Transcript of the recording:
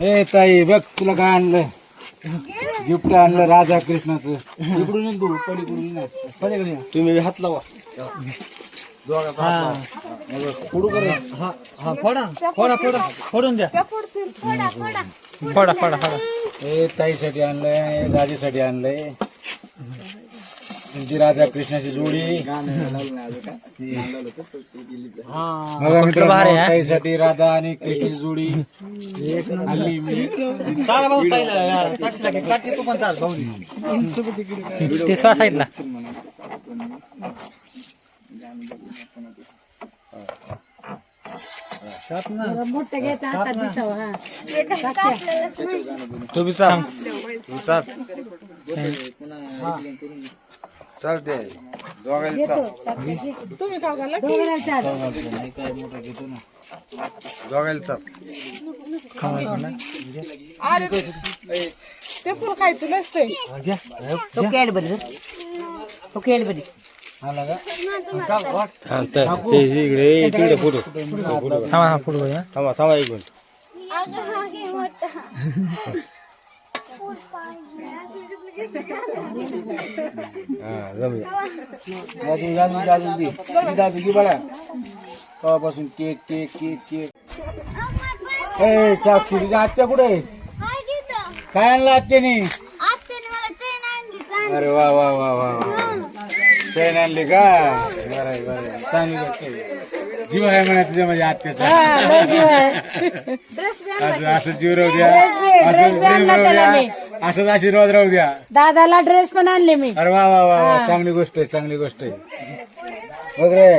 ए ताई बघ तुला काय आणलं? गिफ्ट आणलं राधा कृष्णाचं इकडून ये तू पलीकडून. तुम्ही हात लावा. पुढं कर. हा हा फोडा. फोडा फोडा. फोडून द्या. फोडा फोडा फोडा. ए ताईसाठी आणलंय राजेसाठी आणलंय. तुमची राधा कृष्णाची जोडी बघा मित्रांनो, भारी आहे, हा? ताईसाठी राधा आणि कृष्णाची जोडी आणली मी चाल भाऊ ताईला यार, साक्षीला घे. साक्षी तू पण चाल भाऊ तिसरा साईडला मोठं घ्यायचं हातात दिसावं हा चाल चालते तुम्ही दोघांना चाल. दोघायला चाल ते फुल खायचं नसतंय. तो कॅडबरी रे. तो कॅडबरी ते इकडे तिकडे फोटो. थांबा हा थांबा थांबा एक मिनिट. हा जमलं दादू दादू दादू दे दादू घे बघा तेव्हापासून केक केक केक केक ए साक्षी आत्या कुठे? काय आणलं आत्याने अरे वा वा वा वा वा चैन आणली का बरं आहे, बरं आहे. चांगली गोष्ट आहे. जीव आहे म्हणा तुझ्या माझ्या आत्याचा असं असं जीव राहू द्या असं प्रेम राहू द्या असंच आशीर्वाद राहू द्या. दादाला ड्रेस पण आणले मी. अरे वा वा वा वा चांगली गोष्ट आहे चांगली गोष्ट आहे. बघ रे